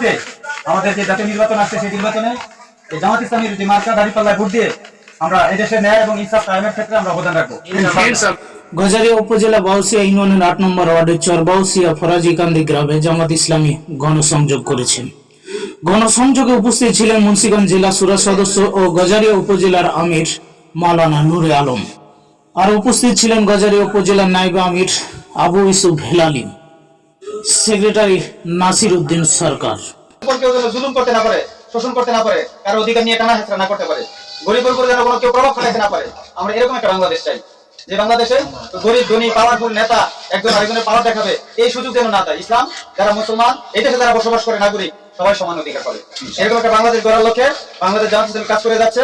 পরবর্তীতে আমাদের যে জাতীয় নির্বাচন আসছে সেই নির্বাচনে এই জামাত ইসলামীর যে মার্কা দাঁড়িপাল্লায় ভোট দিয়ে আমরা এদেশে ন্যায় এবং ইনসাফ কায়েমের ক্ষেত্রে আমরা অবদান রাখব। গজারিয়া উপজেলা বাউসিয়া ইউনিয়নের আট নম্বর ওয়ার্ডের চর বাউসিয়া ফরাজিকান্দি গ্রামে জামাত ইসলামী গণসংযোগ করেছেন। গণসংযোগে উপস্থিত ছিলেন মুন্সিগঞ্জ জেলা সুরা সদস্য ও গজারিয়া উপজেলার আমির মাওলানা নুরে আলম। আর উপস্থিত ছিলেন গজারিয়া উপজেলার নাইব আমির আবু ইসুফ হেলালি। সেক্রেটারি নাসির উদ্দিন সরকার। জুলুম করতে না পারে, শোষণ করতে না পারে, কারও অধিকার নিয়ে টানা না করতে পারে যেন কোনো কেউ প্রভাব না পারে, আমরা এরকম একটা বাংলাদেশ চাই। যে বাংলাদেশে গরিব, ধনী পাওয়ারফুল নেতা একজন আরেকজনের পাওয়ার দেখাবে, এই সুযোগ যেন না দেয়। ইসলাম, যারা মুসলমান, এই দেশে যারা বসবাস করে নাগরিক, সবাই সমান অধিকার পাবে। এরকম একটা বাংলাদেশ গড়ার লক্ষ্যে বাংলাদেশ জামাত কাজ করে যাচ্ছে।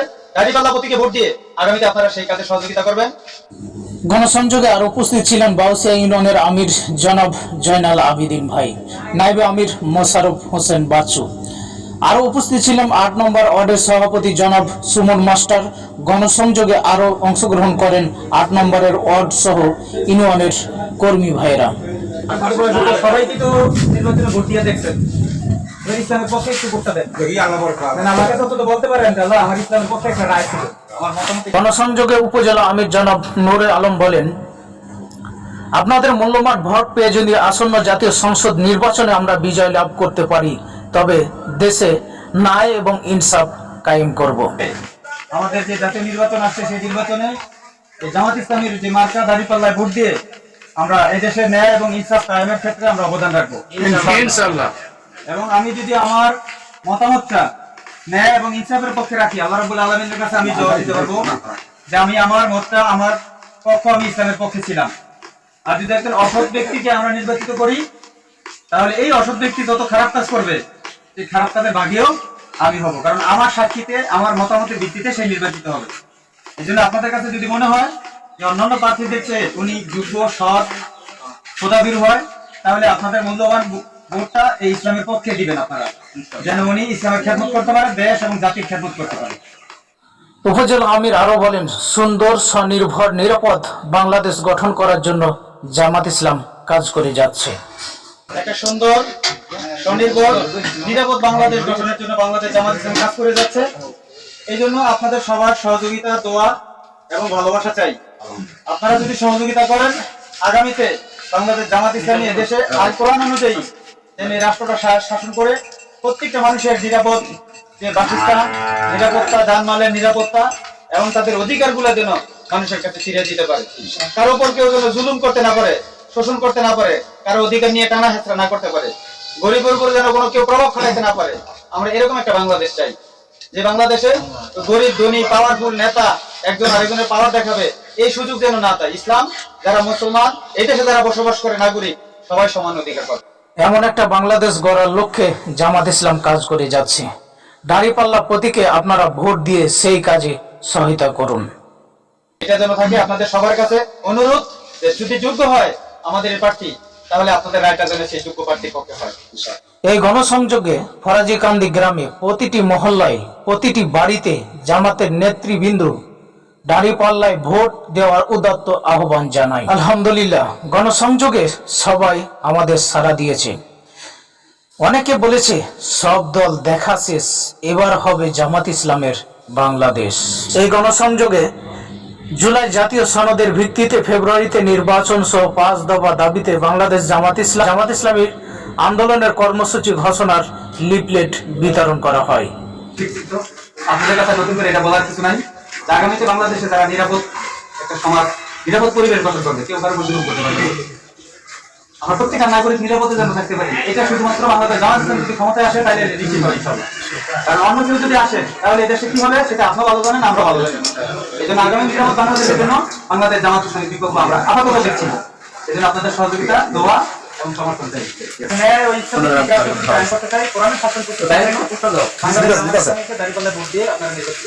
প্রতীকে ভোট দিয়ে আগামীতে আপনারা সেই কাজে সহযোগিতা করবেন। গণসংযোগে আর উপস্থিত ছিলেন বাউসিয়া ইউনিয়নের আমির জনাব জয়নাল আবিদিন ভাই নাইবে আমির মোশারফ হোসেন বাচ্চু। আরও উপস্থিত ছিলেন আট নম্বর ওয়ার্ডের সভাপতি জনাব সুমন মাস্টার। গণসংযোগে আরও অংশগ্রহণ করেন আট নম্বরের ওয়ার্ড সহ ইউনিয়নের কর্মী ভাইরা সবাই কিন্তু নির্বাচনে ভোট দিয়ে দেখছেন ইসলামের পক্ষে একটু ভোটটা দেন। মানে আমার কাছে অন্তত বলতে পারেন যে আল্লাহ ইসলামের পক্ষে একটা রায় ছিল। গণসংযোগে উপজেলা আমির জনাব নুরে আলম বলেন আপনাদের মূল্যবান ভোট পেয়ে যদি আসন্ন জাতীয় সংসদ নির্বাচনে আমরা বিজয় লাভ করতে পারি তবে দেশে ন্যায় এবং ইনসাফ কায়েম করব। আমাদের যে জাতীয় নির্বাচন আসছে সেই নির্বাচনে এই জামাত ইসলামীর যে মার্কা দাঁড়িপাল্লায় ভোট দিয়ে আমরা এদেশে ন্যায় এবং ইনসাফ কায়েমের ক্ষেত্রে আমরা অবদান রাখব। ইনশাআল্লাহ। এবং আমি যদি আমার মতামতটা ন্যায় এবং ইনসাফের পক্ষে রাখি। আল্লাহ রাব্বুল আলামিনের কাছে আমি জবাব দিতে পারব যে আমি আমার মতটা, আমার পক্ষ আমি ইসলামের পক্ষে ছিলাম। আর যদি একজন অসৎ ব্যক্তিকে আমরা নির্বাচিত করি, তাহলে এই অসৎ ব্যক্তি যত খারাপ কাজ করবে, এই খারাপ কাজের বাগেও আমি হব। কারণ আমার সাক্ষীতে, আমার মতামতের ভিত্তিতে সে নির্বাচিত হবে। এই জন্য আপনাদের কাছে যদি মনে হয় যে অন্যান্য প্রার্থীদের চেয়ে উনি যোগ্য সৎ, সদাবির হয়, তাহলে আপনাদের মূল্যবান ভোটটা এই ইসলামের পক্ষে দিবেন আপনারা। যেন উনি ইসলামের খেদমত করতে পারে দেশ এবং জাতির খেদমত করতে পারে। উপজেলা আমির আরও বলেন সুন্দর স্বনির্ভর নিরাপদ বাংলাদেশ গঠন করার জন্য জামাত ইসলাম কাজ করে যাচ্ছে। একটা সুন্দর স্বনির্ভর নিরাপদ বাংলাদেশ গঠনের জন্য বাংলাদেশ জামাত ইসলাম কাজ করে যাচ্ছে। এই জন্য আপনাদের সবার সহযোগিতা দোয়া এবং ভালোবাসা চাই। আপনারা যদি সহযোগিতা করেন আগামীতে বাংলাদেশ জামাত ইসলামী এদেশে আল কোরআন অনুযায়ী যেন এই রাষ্ট্রটা শাসন করে প্রত্যেকটা মানুষের নিরাপদ যে বাসস্থান, নিরাপত্তা, যানমালের নিরাপত্তা এবং তাদের অধিকারগুলো যেন মানুষের কাছে ফিরিয়ে দিতে পারে। কারও উপর কেউ যেন জুলুম করতে না পারে, শোষণ করতে না পারে, কারও অধিকার নিয়ে টানা হেঁচড়া না করতে পারে, গরিবের উপর যেন কোনো কেউ প্রভাব খাটাইতে না পারে। আমরা এরকম একটা বাংলাদেশ চাই। যে বাংলাদেশে গরিব, ধনী পাওয়ারফুল নেতা একজন আরেকজনের পাওয়ার দেখাবে, এই সুযোগ যেন না তাই ইসলাম, যারা মুসলমান, এই দেশে যারা বসবাস করে নাগরিক, সবাই সমান অধিকার পাবে। এমন একটা বাংলাদেশ গড়ার লক্ষ্যে জামাত ইসলাম কাজ করে যাচ্ছে। দাঁড়িপাল্লা প্রতীকে আপনারা ভোট দিয়ে সেই কাজে সহায়তা করুন। এটা যেন থাকে আপনাদের সবার কাছে অনুরোধ যে যদি যোগ্য হয় আমাদের এই প্রার্থী তাহলে আপনাদের রায়টা যেন সেই যোগ্য প্রার্থীর পক্ষে হয় এই গণসংযোগে ফরাজিকান্দি গ্রামে প্রতিটি মহল্লায় প্রতিটি বাড়িতে জামাতের নেতৃবৃন্দ দাঁড়িপাল্লায় ভোট দেওয়ার উদাত্ত আহ্বান জানাই। আলহামদুলিল্লাহ, গণসংযোগে সবাই আমাদের সাড়া দিয়েছে। অনেকে বলেছে, সব দল দেখা শেষ, এবার হবে জামাত ইসলামের বাংলাদেশ। এই গণসংযোগে জুলাই জাতীয় সনদের ভিত্তিতে ফেব্রুয়ারিতে নির্বাচন সহ পাঁচ দফা দাবিতে বাংলাদেশ জামাত ইসলাম, জামাত ইসলামীর আন্দোলনের কর্মসূচি ঘোষণার লিফলেট বিতরণ করা হয়। আপনাদের কাছে নতুন করে এটা বলার কিছু নাই? আগামীতে বাংলাদেশে যারা নিরাপদ একটা সমাজ নিরাপদ পরিবেশ গঠন করবে কেউ কারও জুলুম করতে পারবে আমরা প্রত্যেকটা নাগরিক নিরাপদে যেন থাকতে পারি। এটা শুধুমাত্র বাংলাদেশ জামাত ইসলাম যদি ক্ষমতায় আসে তাহলে নিশ্চিত হবে ইনশাআল্লাহ কারণ অন্য কেউ যদি আসে তাহলে এদেশে কি হবে? সেটা আপনার ভালো জানেন আমরা ভালো জানি। এই জন্য আগামী নিরাপদ বাংলাদেশের জন্য বাংলাদেশ জামাত ইসলামের বিকল্প আমরা আপাতত দেখছি না। এই জন্য আপনাদের সহযোগিতা দোয়া এবং সমর্থন চাই। হ্যাঁ, ওই করতে চাই, কোরআনের শাসন করতে চাই, ভোট দিয়ে আপনারা নির্বাচিত